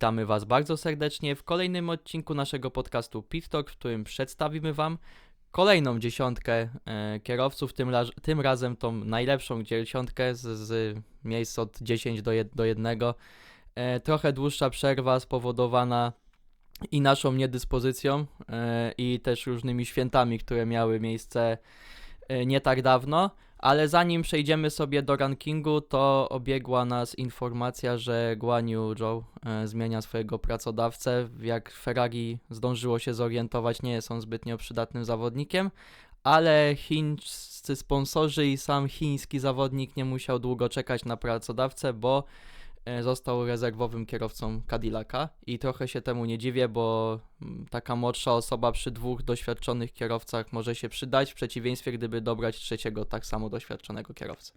Witamy Was bardzo serdecznie w kolejnym odcinku naszego podcastu Pit Talk, w którym przedstawimy Wam kolejną dziesiątkę e, kierowców, tym, tym razem tą najlepszą dziesiątkę z, z miejsc od 10 do, jed, do 1. E, trochę dłuższa przerwa spowodowana i naszą niedyspozycją e, i też różnymi świętami, które miały miejsce nie tak dawno. Ale zanim przejdziemy sobie do rankingu, to obiegła nas informacja, że Guan Yu Zhou e, zmienia swojego pracodawcę. Jak Ferrari zdążyło się zorientować, nie jest on zbytnio przydatnym zawodnikiem, ale chińscy sponsorzy i sam chiński zawodnik nie musiał długo czekać na pracodawcę, bo został rezerwowym kierowcą Cadillaca i trochę się temu nie dziwię, bo mm, taka młodsza osoba przy dwóch doświadczonych kierowcach może się przydać, w przeciwieństwie gdyby dobrać trzeciego tak samo doświadczonego kierowcę.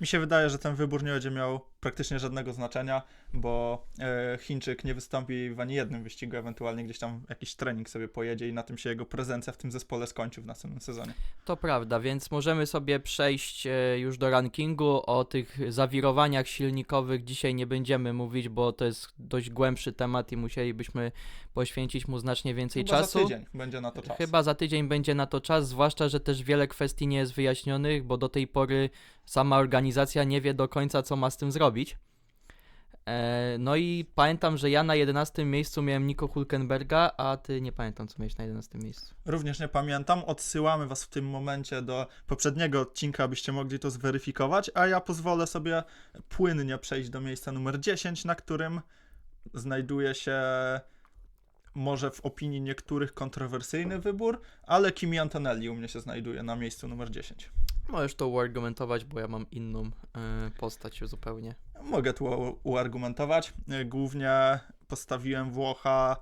Mi się wydaje, że ten wybór nie będzie miał praktycznie żadnego znaczenia, bo e, Chińczyk nie wystąpi w ani jednym wyścigu, ewentualnie gdzieś tam jakiś trening sobie pojedzie i na tym się jego prezencja w tym zespole skończy w następnym sezonie. To prawda, więc możemy sobie przejść e, już do rankingu. O tych zawirowaniach silnikowych dzisiaj nie będziemy mówić, bo to jest dość głębszy temat i musielibyśmy poświęcić mu znacznie więcej Chyba czasu. za tydzień będzie na to czas. Chyba za tydzień będzie na to czas, zwłaszcza, że też wiele kwestii nie jest wyjaśnionych, bo do tej pory sama organizacja nie wie do końca, co ma z tym zrobić. E, no i pamiętam, że ja na 11 miejscu miałem Nico Hulkenberga, a ty nie pamiętam, co miałeś na 11 miejscu. Również nie pamiętam. Odsyłamy Was w tym momencie do poprzedniego odcinka, abyście mogli to zweryfikować, a ja pozwolę sobie płynnie przejść do miejsca numer 10, na którym znajduje się może w opinii niektórych kontrowersyjny wybór, ale Kimi Antonelli u mnie się znajduje na miejscu numer 10. Możesz to uargumentować, bo ja mam inną e, postać zupełnie. Mogę tu u- uargumentować. Y, Głównie postawiłem Włocha,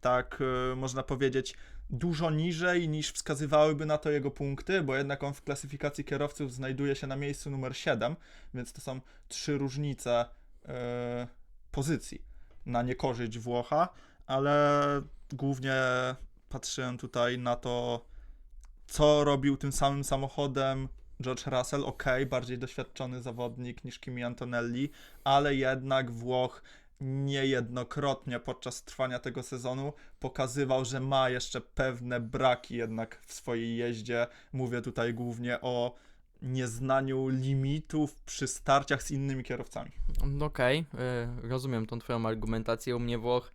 tak y, można powiedzieć, dużo niżej niż wskazywałyby na to jego punkty, bo jednak on w klasyfikacji kierowców znajduje się na miejscu numer 7, więc to są trzy różnice y, pozycji na niekorzyść Włocha, ale głównie patrzyłem tutaj na to, co robił tym samym samochodem George Russell, ok, bardziej doświadczony zawodnik niż Kimi Antonelli, ale jednak Włoch niejednokrotnie podczas trwania tego sezonu pokazywał, że ma jeszcze pewne braki jednak w swojej jeździe. Mówię tutaj głównie o nieznaniu limitów przy starciach z innymi kierowcami. No Okej, e, rozumiem tą twoją argumentację. U mnie Włoch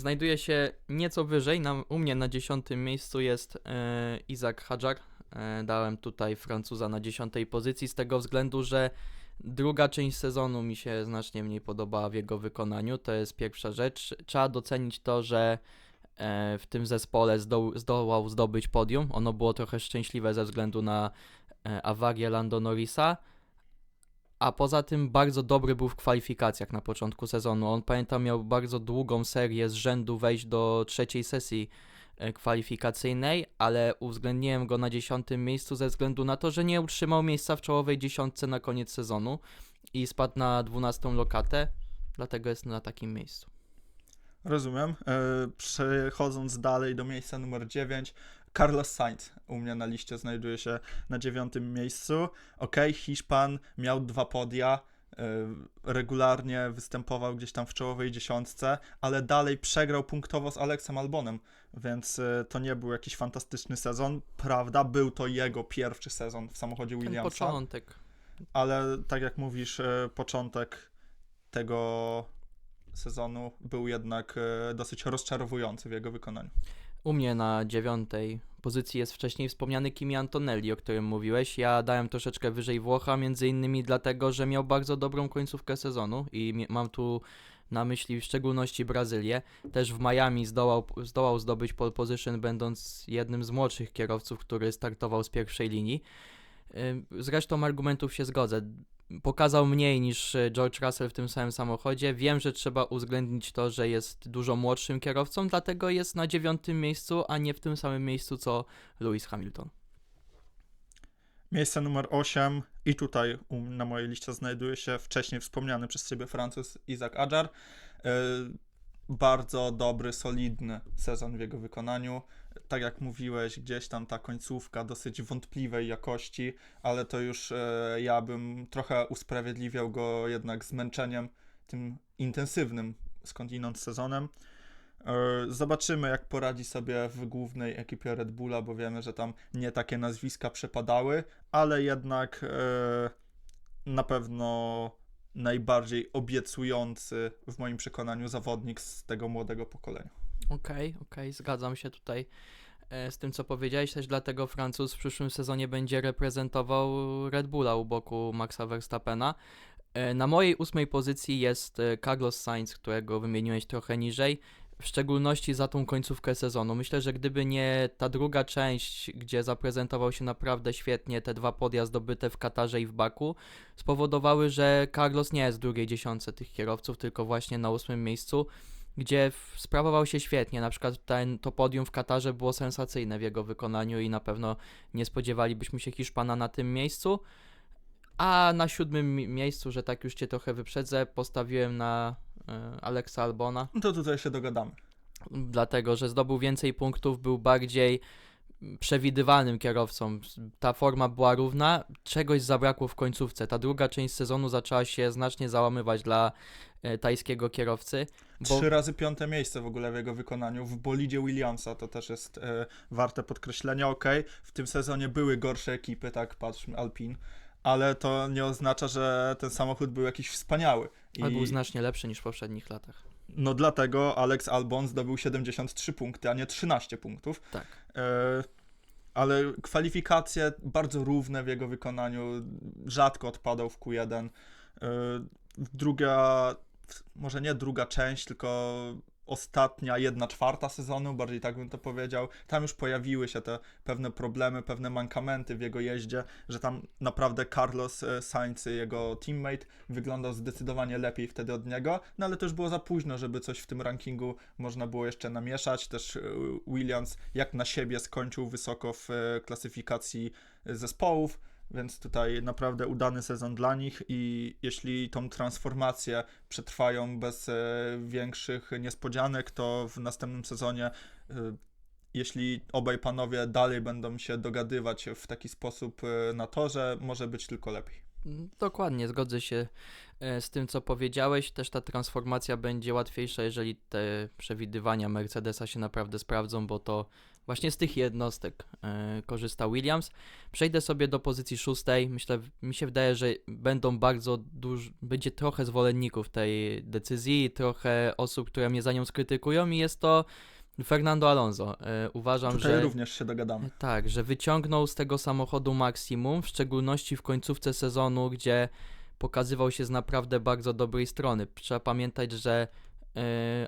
znajduje się nieco wyżej. Na, u mnie na 10 miejscu jest e, Izak Hadjar. E, dałem tutaj Francuza na 10 pozycji z tego względu, że druga część sezonu mi się znacznie mniej podobała w jego wykonaniu. To jest pierwsza rzecz. Trzeba docenić to, że e, w tym zespole zdoł, zdołał zdobyć podium. Ono było trochę szczęśliwe ze względu na e, awarię Lando Norrisa. A poza tym bardzo dobry był w kwalifikacjach na początku sezonu. On pamiętam miał bardzo długą serię z rzędu wejść do trzeciej sesji e, kwalifikacyjnej, ale uwzględniłem go na dziesiątym miejscu ze względu na to, że nie utrzymał miejsca w czołowej dziesiątce na koniec sezonu i spadł na dwunastą lokatę, dlatego jest na takim miejscu. Rozumiem. E, Przechodząc dalej do miejsca numer 9, Carlos Sainz u mnie na liście znajduje się na dziewiątym miejscu. Ok, Hiszpan miał dwa podia, e, regularnie występował gdzieś tam w czołowej dziesiątce, ale dalej przegrał punktowo z Aleksem Albonem, więc e, to nie był jakiś fantastyczny sezon. Prawda, był to jego pierwszy sezon w samochodzie Ten Williamsa początek. ale tak jak mówisz, e, początek tego sezonu był jednak dosyć rozczarowujący w jego wykonaniu. U mnie na dziewiątej pozycji jest wcześniej wspomniany Kimi Antonelli, o którym mówiłeś. Ja dałem troszeczkę wyżej Włocha, między innymi dlatego, że miał bardzo dobrą końcówkę sezonu i mam tu na myśli w szczególności Brazylię. Też w Miami zdołał, zdołał zdobyć pole position, będąc jednym z młodszych kierowców, który startował z pierwszej linii. Zresztą argumentów się zgodzę. Pokazał mniej niż e, George Russell w tym samym samochodzie. Wiem, że trzeba uwzględnić to, że jest dużo młodszym kierowcą, dlatego jest na dziewiątym miejscu, a nie w tym samym miejscu co Lewis Hamilton. Miejsce numer 8 i tutaj na mojej liście znajduje się wcześniej wspomniany przez Ciebie Francuz Isaac Adjar. Bardzo dobry, solidny sezon w jego wykonaniu. Tak jak mówiłeś, gdzieś tam ta końcówka dosyć wątpliwej jakości, ale to już e, ja bym trochę usprawiedliwiał go jednak zmęczeniem tym intensywnym skądinąd sezonem. E, Zobaczymy, jak poradzi sobie w głównej ekipie Red Bulla, bo wiemy, że tam nie takie nazwiska przepadały, ale jednak e, na pewno najbardziej obiecujący w moim przekonaniu zawodnik z tego młodego pokolenia. Okej, okej, zgadzam się tutaj e, z tym, co powiedziałeś, też dlatego Francuz w przyszłym sezonie będzie reprezentował Red Bulla u boku Maxa Verstappena. E, Na mojej ósmej pozycji jest e, Carlos Sainz, którego wymieniłeś trochę niżej, w szczególności za tą końcówkę sezonu. Myślę, że gdyby nie ta druga część, gdzie zaprezentował się naprawdę świetnie, te dwa podia zdobyte w Katarze i w Baku, spowodowały, że Carlos nie jest w drugiej dziesiątce tych kierowców, tylko właśnie na ósmym miejscu gdzie sprawował się świetnie. Na przykład ten, to podium w Katarze było sensacyjne w jego wykonaniu i na pewno nie spodziewalibyśmy się Hiszpana na tym miejscu. A na siódmym mi- miejscu, że tak już cię trochę wyprzedzę, postawiłem na e, Alexa Albona, No to tutaj się dogadamy. dlatego że zdobył więcej punktów, był bardziej przewidywalnym kierowcą. Ta forma była równa, czegoś zabrakło w końcówce. Ta druga część sezonu zaczęła się znacznie załamywać dla e, tajskiego kierowcy. Bo Trzy razy piąte miejsce w ogóle w jego wykonaniu w bolidzie Williamsa, to też jest e, warte podkreślenia. Ok, w tym sezonie były gorsze ekipy, tak, patrzmy, Alpin, ale to nie oznacza, że ten samochód był jakiś wspaniały. I, Ale był znacznie lepszy niż w poprzednich latach. no dlatego Alex Albon zdobył 73 punkty, a nie 13 punktów. Tak. E, ale kwalifikacje bardzo równe w jego wykonaniu, rzadko odpadał w Q1. E, druga, może nie druga część, tylko ostatnia jedna czwarta sezonu, bardziej tak bym to powiedział. Tam już pojawiły się te pewne problemy, pewne mankamenty w jego jeździe, że tam naprawdę Carlos e, Sainz, jego teammate, wyglądał zdecydowanie lepiej wtedy od niego, no ale to już było za późno, żeby coś w tym rankingu można było jeszcze namieszać. Też e, Williams jak na siebie skończył wysoko w e, klasyfikacji zespołów, więc tutaj naprawdę udany sezon dla nich i jeśli tą transformację przetrwają bez e, większych niespodzianek, to w następnym sezonie e, jeśli obaj panowie dalej będą się dogadywać w taki sposób e, na torze, może być tylko lepiej. Mm, Dokładnie, zgodzę się z tym, co powiedziałeś. Też ta transformacja będzie łatwiejsza, jeżeli te przewidywania Mercedesa się naprawdę sprawdzą, bo to właśnie z tych jednostek e, korzysta Williams. Przejdę sobie do pozycji szóstej. Myślę, mi się wydaje, że będą bardzo duż, będzie trochę zwolenników tej decyzji, trochę osób, które mnie za nią skrytykują i jest to Fernando Alonso. E, uważam, Tutaj że również się dogadamy. tak, że wyciągnął z tego samochodu maksimum, w szczególności w końcówce sezonu, gdzie pokazywał się z naprawdę bardzo dobrej strony. Trzeba pamiętać, że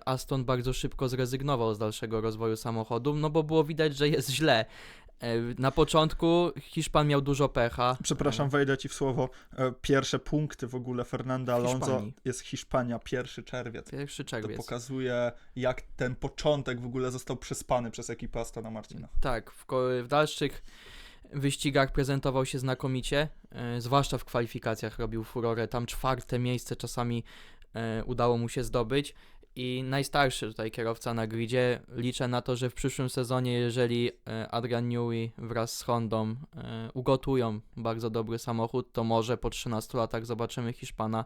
Aston bardzo szybko zrezygnował z dalszego rozwoju samochodu, no bo było widać, że jest źle. E, na początku Hiszpan miał dużo pecha. Przepraszam, wejdę ci w słowo. E, Pierwsze punkty w ogóle Fernando Alonso jest Hiszpania, pierwszy czerwiec. Pierwszy To czerwiec. pokazuje, jak ten początek w ogóle został przespany przez ekipę Astona Martina. Tak, w, w dalszych wyścigach prezentował się znakomicie, e, zwłaszcza w kwalifikacjach robił furorę. Tam czwarte miejsce czasami udało mu się zdobyć. I najstarszy tutaj kierowca na gridzie. Liczę na to, że w przyszłym sezonie, jeżeli e, Adrian Newey wraz z Hondą e, ugotują bardzo dobry samochód, to może po 13 latach zobaczymy Hiszpana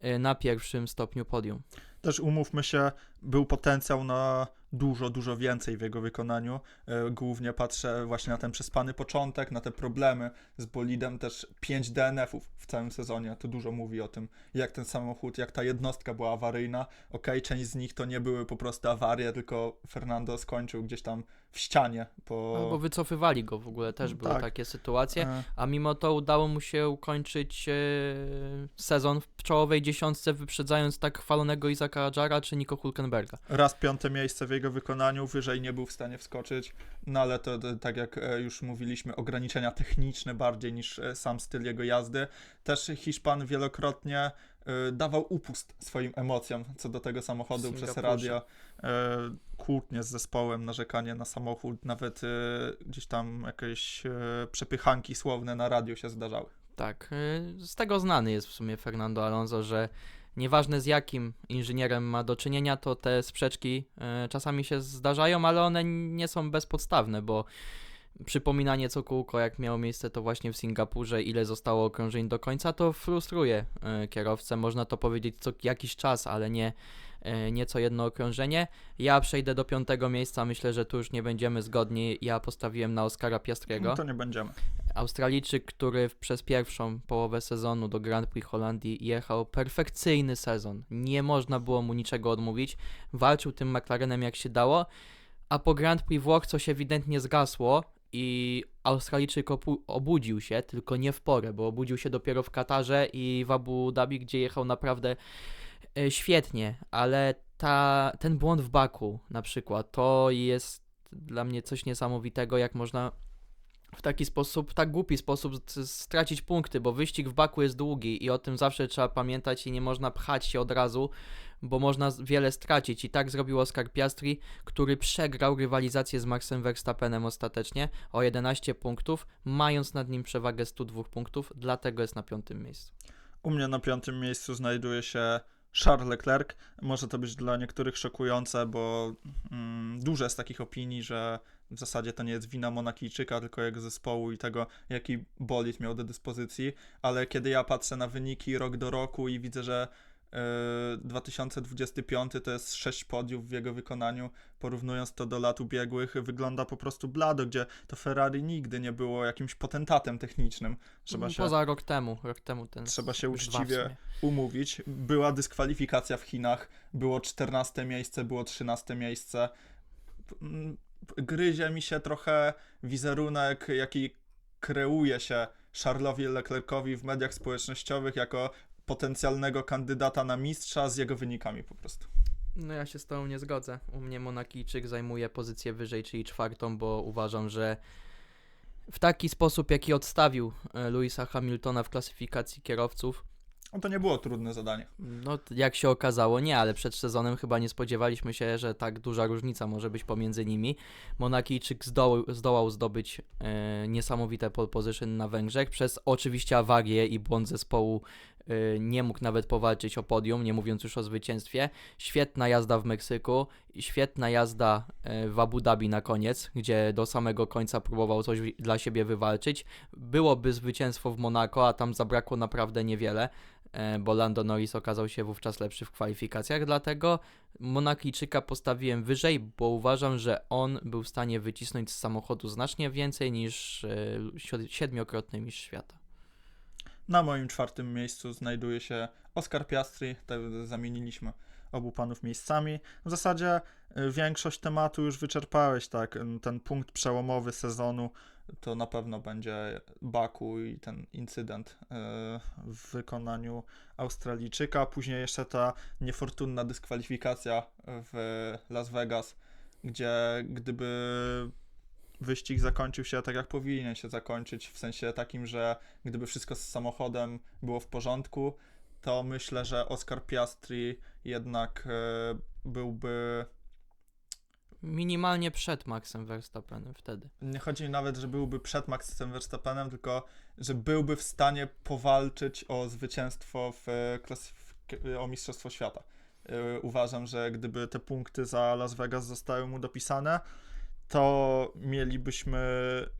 e, na pierwszym stopniu podium. Też umówmy się, był potencjał na dużo, dużo więcej w jego wykonaniu. E, Głównie patrzę właśnie na ten przespany początek, na te problemy z bolidem, też 5 DNF-ów w całym sezonie. To dużo mówi o tym, jak ten samochód, jak ta jednostka była awaryjna. Okej, część z nich to nie były po prostu awarie, tylko Fernando skończył gdzieś tam w ścianie po... Albo wycofywali go w ogóle, też były Tak. takie sytuacje. E, A mimo to udało mu się ukończyć e, sezon w czołowej dziesiątce, wyprzedzając tak chwalonego Izaka Adjara czy Nico Hulkenberga. Raz piąte miejsce w jego wykonaniu, wyżej nie był w stanie wskoczyć, no ale to, to tak jak e, już mówiliśmy, ograniczenia techniczne bardziej niż e, sam styl jego jazdy. Też Hiszpan wielokrotnie e, dawał upust swoim emocjom co do tego samochodu przez radio. Kłótnie z zespołem, narzekanie na samochód, nawet gdzieś tam jakieś przepychanki słowne na radio się zdarzały. Tak, z tego znany jest w sumie Fernando Alonso, że nieważne z jakim inżynierem ma do czynienia, to te sprzeczki e, czasami się zdarzają, ale one nie są bezpodstawne, bo przypominanie co kółko, jak miało miejsce to właśnie w Singapurze, ile zostało okrążeń do końca, to frustruje e, kierowcę. Można to powiedzieć co jakiś czas, ale nie nieco jedno okrążenie. Ja przejdę do piątego miejsca, myślę, że tu już nie będziemy zgodni. Ja postawiłem na Oskara Piastriego. No to nie będziemy. Australijczyk, który przez pierwszą połowę sezonu do Grand Prix Holandii jechał perfekcyjny sezon. Nie można było mu niczego odmówić. Walczył tym McLarenem jak się dało, a po Grand Prix Włoch coś ewidentnie zgasło i Australijczyk obudził się, tylko nie w porę, bo obudził się dopiero w Katarze i w Abu Dhabi, gdzie jechał naprawdę e, świetnie, ale ta, ten błąd w Baku na przykład, to jest dla mnie coś niesamowitego, jak można w taki sposób, tak głupi sposób stracić punkty, bo wyścig w Baku jest długi i o tym zawsze trzeba pamiętać i nie można pchać się od razu, bo można wiele stracić. I tak zrobił Oscar Piastri, który przegrał rywalizację z Maxem Verstappenem ostatecznie o 11 punktów, mając nad nim przewagę 102 punktów, dlatego jest na piątym miejscu. U mnie na piątym miejscu znajduje się Charles Leclerc. Może to być dla niektórych szokujące, bo mm, dużo jest takich opinii, że w zasadzie to nie jest wina Monakijczyka, tylko jego zespołu i tego, jaki bolid miał do dyspozycji. Ale kiedy ja patrzę na wyniki rok do roku i widzę, że 2025 to jest 6 podiów w jego wykonaniu, porównując to do lat ubiegłych, wygląda po prostu blado, gdzie to Ferrari nigdy nie było jakimś potentatem technicznym. Trzeba się Poza rok temu, rok temu ten Trzeba się uczciwie umówić. Była dyskwalifikacja w Chinach, było 14 miejsce, było 13 miejsce. Mm, Gryzie mi się trochę wizerunek, jaki kreuje się Charlesowi Leclercowi w mediach społecznościowych jako potencjalnego kandydata na mistrza z jego wynikami po prostu. No ja się z tą nie zgodzę. U mnie Monakijczyk zajmuje pozycję wyżej, czyli czwartą, bo uważam, że w taki sposób, jaki odstawił e, Louisa Hamiltona w klasyfikacji kierowców, No to nie było trudne zadanie. no jak się okazało, nie, ale przed sezonem chyba nie spodziewaliśmy się, że tak duża różnica może być pomiędzy nimi. Monakijczyk zdołał, zdołał zdobyć e, niesamowite pole position na Węgrzech przez oczywiście awarię i błąd zespołu. E, nie mógł nawet powalczyć o podium, nie mówiąc już o zwycięstwie. Świetna jazda w Meksyku, świetna jazda e, w Abu Dhabi na koniec, gdzie do samego końca próbował coś dla siebie wywalczyć. Byłoby zwycięstwo w Monako, a tam zabrakło naprawdę niewiele, e, bo Lando Norris okazał się wówczas lepszy w kwalifikacjach, dlatego Monakijczyka postawiłem wyżej, bo uważam, że on był w stanie wycisnąć z samochodu znacznie więcej niż si- siedmiokrotny mistrz świata. Na moim czwartym miejscu znajduje się Oscar Piastri, tak zamieniliśmy obu panów miejscami. W zasadzie y, większość tematu już wyczerpałeś, tak, y, ten punkt przełomowy sezonu to na pewno będzie Baku i ten incydent y, w wykonaniu Australijczyka. Później jeszcze ta niefortunna dyskwalifikacja w Las Vegas, gdzie gdyby wyścig zakończył się tak, jak powinien się zakończyć, w sensie takim, że gdyby wszystko z samochodem było w porządku, to myślę, że Oscar Piastri jednak e, byłby. Minimalnie przed Maxem Verstappenem wtedy. Nie chodzi nawet, że byłby przed Maxem Verstappenem, tylko że byłby w stanie powalczyć o zwycięstwo w e, o Mistrzostwo Świata. E, Uważam, że gdyby te punkty za Las Vegas zostały mu dopisane, to mielibyśmy,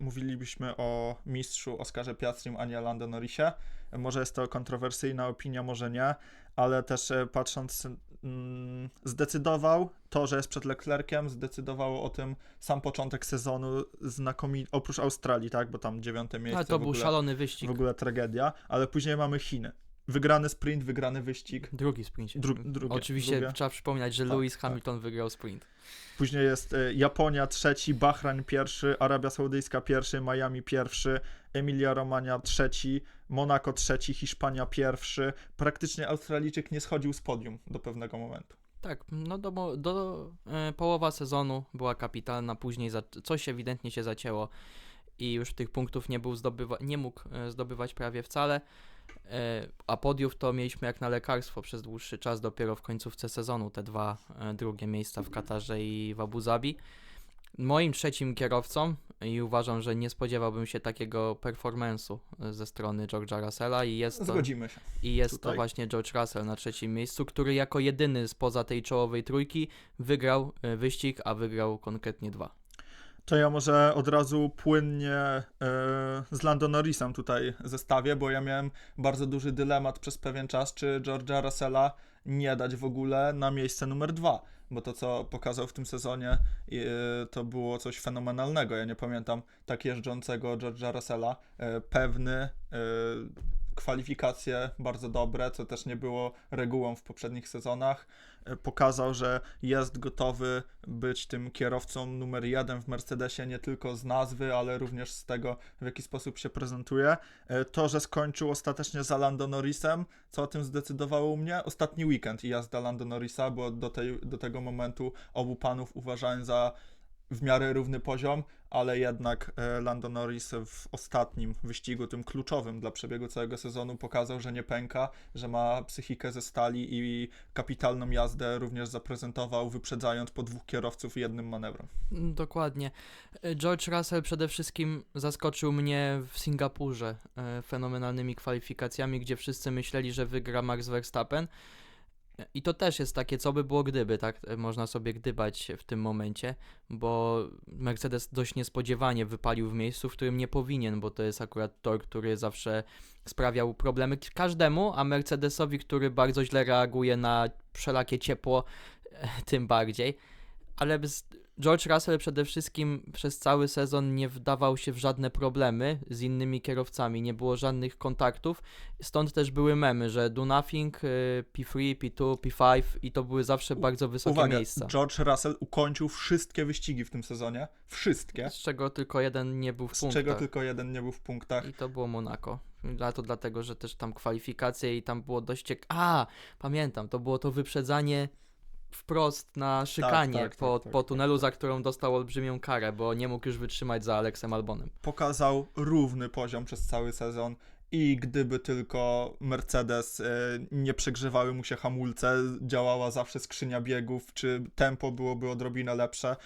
mówilibyśmy o mistrzu Oskarze Piastrim, a nie Lando Norrisie. Może jest to kontrowersyjna opinia, może nie, ale też e, patrząc, mm, zdecydował to, że jest przed Leclerciem, zdecydowało o tym sam początek sezonu znakomity, oprócz Australii, tak, bo tam dziewiąte miejsce Ale to był ogóle, szalony wyścig. w ogóle tragedia, ale później mamy Chiny. Wygrany sprint, wygrany wyścig. Drugi sprint. Dru- drugie, Oczywiście drugie. trzeba przypominać, że Tak, Lewis tak. Hamilton wygrał sprint. Później jest e, Japonia trzeci, Bahrain pierwszy, Arabia Saudyjska pierwszy, Miami pierwszy, Emilia Romagna trzeci, Monako trzeci, Hiszpania pierwszy. Praktycznie Australijczyk nie schodził z podium do pewnego momentu. Tak, no do, do e, połowa sezonu była kapitalna, później za, coś ewidentnie się zacięło i już tych punktów nie, był zdobywa, nie mógł e, zdobywać prawie wcale, a podiów to mieliśmy jak na lekarstwo przez dłuższy czas, dopiero w końcówce sezonu te dwa e, drugie miejsca w Katarze i w Abu Zabi. Moim trzecim kierowcą i uważam, że nie spodziewałbym się takiego performance'u e, ze strony George'a Russella i jest to... Zgodzimy się. I jest to właśnie George Russell na trzecim miejscu, który jako jedyny spoza tej czołowej trójki wygrał e, wyścig, a wygrał konkretnie dwa. To ja może od razu płynnie e, z Lando Norrisem tutaj zestawię, bo ja miałem bardzo duży dylemat przez pewien czas, czy George'a Russella nie dać w ogóle na miejsce numer dwa, bo to, co pokazał w tym sezonie, e, to było coś fenomenalnego. Ja nie pamiętam tak jeżdżącego George'a Russella. E, pewny, kwalifikacje bardzo dobre, co też nie było regułą w poprzednich sezonach. E, Pokazał, że jest gotowy być tym kierowcą numer jeden w Mercedesie nie tylko z nazwy, ale również z tego, w jaki sposób się prezentuje. E, To, że skończył ostatecznie za Lando Norrisem, co o tym zdecydowało u mnie? Ostatni weekend i jazda Lando Norrisa, bo do, tej, do tego momentu obu panów uważałem za w miarę równy poziom, ale jednak e, Lando Norris w ostatnim wyścigu, tym kluczowym dla przebiegu całego sezonu, pokazał, że nie pęka, że ma psychikę ze stali i kapitalną jazdę również zaprezentował, wyprzedzając po dwóch kierowców jednym manewrem. Dokładnie. George Russell przede wszystkim zaskoczył mnie w Singapurze e, fenomenalnymi kwalifikacjami, gdzie wszyscy myśleli, że wygra Max Verstappen. I to też jest takie, co by było gdyby, tak? E, Można sobie gdybać w tym momencie, bo Mercedes dość niespodziewanie wypalił w miejscu, w którym nie powinien, bo to jest akurat tor, który zawsze sprawiał problemy każdemu, a Mercedesowi, który bardzo źle reaguje na wszelakie ciepło, e, tym bardziej. Ale George Russell przede wszystkim przez cały sezon nie wdawał się w żadne problemy z innymi kierowcami, nie było żadnych kontaktów, stąd też były memy, że do nothing, y, P3, P2, P5 i to były zawsze bardzo wysokie Uwaga, miejsca. George Russell ukończył wszystkie wyścigi w tym sezonie, wszystkie, Z czego tylko jeden nie był w z punktach. czego tylko jeden nie był w punktach. I to było Monaco. A to dlatego, że też tam kwalifikacje i tam było dość ciek... A, pamiętam, to było to wyprzedzanie wprost na szykanie tak, po, tak, po tak, tunelu, za którą dostał olbrzymią karę, bo nie mógł już wytrzymać za Aleksem Albonem. pokazał równy poziom przez cały sezon i gdyby tylko Mercedes e, nie przegrzewały mu się hamulce, działała zawsze skrzynia biegów, czy tempo byłoby odrobinę lepsze,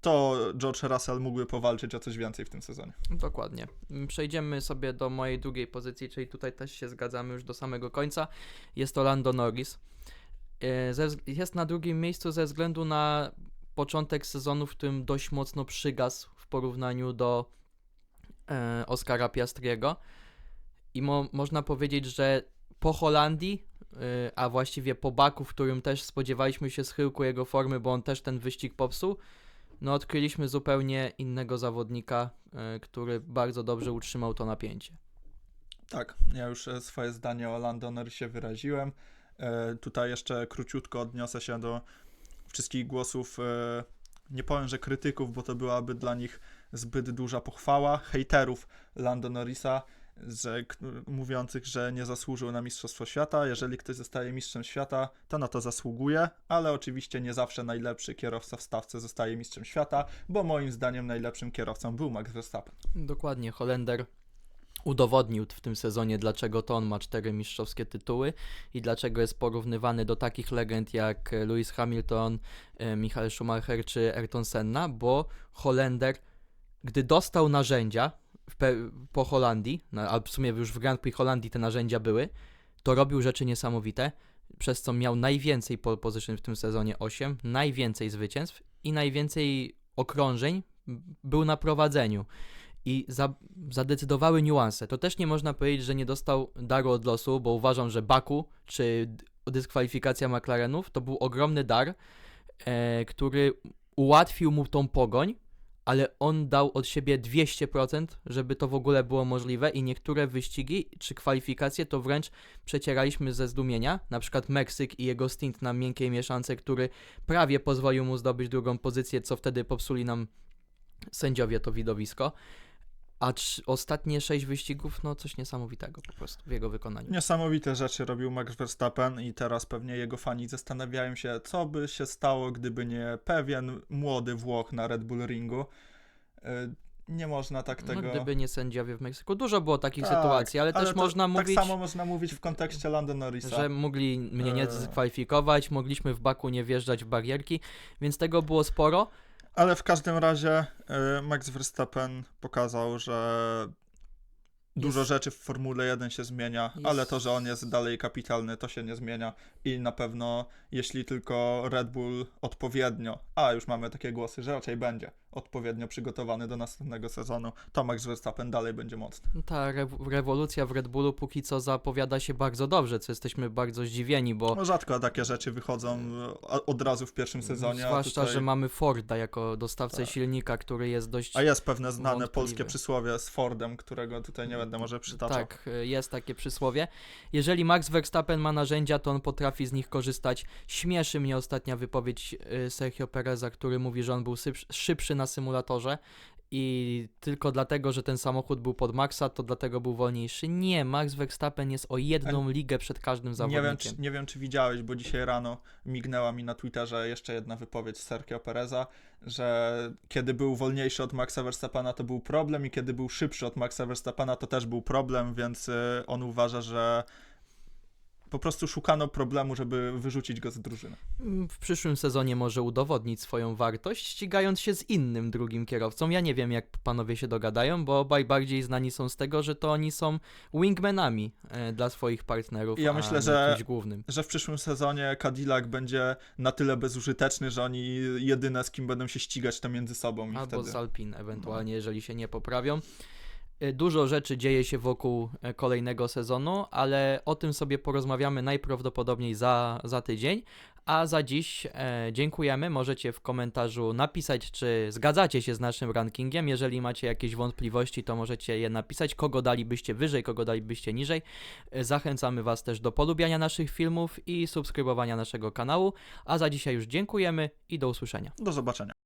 to George Russell mógłby powalczyć o coś więcej w tym sezonie. Dokładnie. Przejdziemy sobie do mojej drugiej pozycji, czyli tutaj też się zgadzamy już do samego końca. Jest to Lando Norris. E, jest na drugim miejscu ze względu na początek sezonu, w którym dość mocno przygasł w porównaniu do e, Oscara Piastriego. I mo, można powiedzieć, że po Holandii, e, a właściwie po Baku, w którym też spodziewaliśmy się schyłku jego formy, bo on też ten wyścig popsuł, no odkryliśmy zupełnie innego zawodnika, który bardzo dobrze utrzymał to napięcie. Tak, ja już swoje zdanie o Lando Norrisie wyraziłem. E, tutaj jeszcze króciutko odniosę się do wszystkich głosów, e, nie powiem, że krytyków, bo to byłaby dla nich zbyt duża pochwała, hejterów Lando Norrisa, że, mówiących, że nie zasłużył na Mistrzostwo Świata. Jeżeli ktoś zostaje mistrzem świata, to na to zasługuje, ale oczywiście nie zawsze najlepszy kierowca w stawce zostaje mistrzem świata, bo moim zdaniem najlepszym kierowcą był Max Verstappen. Dokładnie, Holender udowodnił w tym sezonie, dlaczego to on ma cztery mistrzowskie tytuły i dlaczego jest porównywany do takich legend jak Lewis Hamilton, e, Michael Schumacher czy Ayrton Senna, bo Holender, gdy dostał narzędzia po Holandii, no, a w sumie już w Grand Prix Holandii te narzędzia były, to robił rzeczy niesamowite, przez co miał najwięcej pole position w tym sezonie 8, najwięcej zwycięstw i najwięcej okrążeń był na prowadzeniu i za, zadecydowały niuanse. To też nie można powiedzieć, że nie dostał daru od losu, bo uważam, że Baku czy dyskwalifikacja McLarenów to był ogromny dar, e, który ułatwił mu tą pogoń, ale on dał od siebie 200%, żeby to w ogóle było możliwe i niektóre wyścigi czy kwalifikacje to wręcz przecieraliśmy ze zdumienia, na przykład Meksyk i jego stint na miękkiej mieszance, który prawie pozwolił mu zdobyć drugą pozycję, co wtedy popsuli nam sędziowie to widowisko. A ostatnie sześć wyścigów, no coś niesamowitego po prostu w jego wykonaniu. Niesamowite rzeczy robił Max Verstappen i teraz pewnie jego fani zastanawiają się, co by się stało, gdyby nie pewien młody Włoch na Red Bull Ringu. Y, Nie można tak tego... No, gdyby nie sędziowie w Meksyku. Dużo było takich Tak, sytuacji, ale, też to można tak mówić, samo można mówić w kontekście Lando Norrisa. że mogli mnie nie Eee. dyskwalifikować, mogliśmy w Baku nie wjeżdżać w barierki, więc tego było sporo. Ale w każdym razie y, Max Verstappen pokazał, że Dużo rzeczy w Formule 1 się zmienia, Jest- ale to, że on jest dalej kapitalny, to się nie zmienia. I na pewno, jeśli tylko Red Bull odpowiednio, a już mamy takie głosy, że raczej będzie odpowiednio przygotowany do następnego sezonu, to Max Verstappen dalej będzie mocny. Ta rew- rewolucja w Red Bullu póki co zapowiada się bardzo dobrze, co jesteśmy bardzo zdziwieni, bo No, rzadko takie rzeczy wychodzą e, od razu w pierwszym sezonie. zwłaszcza, tutaj... że mamy Forda jako dostawcę Tak. silnika, który jest dość A jest pewne znane wątpliwe. polskie przysłowie z Fordem, którego tutaj nie będę może przytaczał. Tak, y, jest takie przysłowie. Jeżeli Max Verstappen ma narzędzia, to on potrafi z nich korzystać. Śmieszy mnie ostatnia wypowiedź y, Sergio Pereza, który mówi, że on był szybszy na symulatorze i tylko dlatego, że ten samochód był pod Maxa, to dlatego był wolniejszy. Nie, Max Verstappen jest o jedną ligę przed każdym Nie zawodnikiem. wiem, czy, nie wiem, czy widziałeś, bo dzisiaj rano mignęła mi na Twitterze jeszcze jedna wypowiedź Sergio Pereza, że kiedy był wolniejszy od Maxa Verstappena, to był problem i kiedy był szybszy od Maxa Verstappena, to też był problem, więc y, on uważa, że po prostu szukano problemu, żeby wyrzucić go z drużyny. Mm, W przyszłym sezonie może udowodnić swoją wartość, ścigając się z innym drugim kierowcą. Ja nie wiem, jak panowie się dogadają, bo obaj bardziej znani są z tego, że to oni są wingmanami e, dla swoich partnerów. Ja myślę, że-. Że w przyszłym sezonie Cadillac będzie na tyle bezużyteczny, że oni jedyne z kim będą się ścigać to między sobą i Albo wtedy... z Alpin ewentualnie, jeżeli się nie poprawią. E, Dużo rzeczy dzieje się wokół e, kolejnego sezonu, ale o tym sobie porozmawiamy najprawdopodobniej za, za tydzień. A za dziś e, dziękujemy. Możecie w komentarzu napisać, czy zgadzacie się z naszym rankingiem. Jeżeli macie jakieś wątpliwości, to możecie je napisać. Kogo dalibyście wyżej, kogo dalibyście niżej. E, Zachęcamy Was też do polubiania naszych filmów i subskrybowania naszego kanału. A za dzisiaj już dziękujemy i do usłyszenia. Do zobaczenia.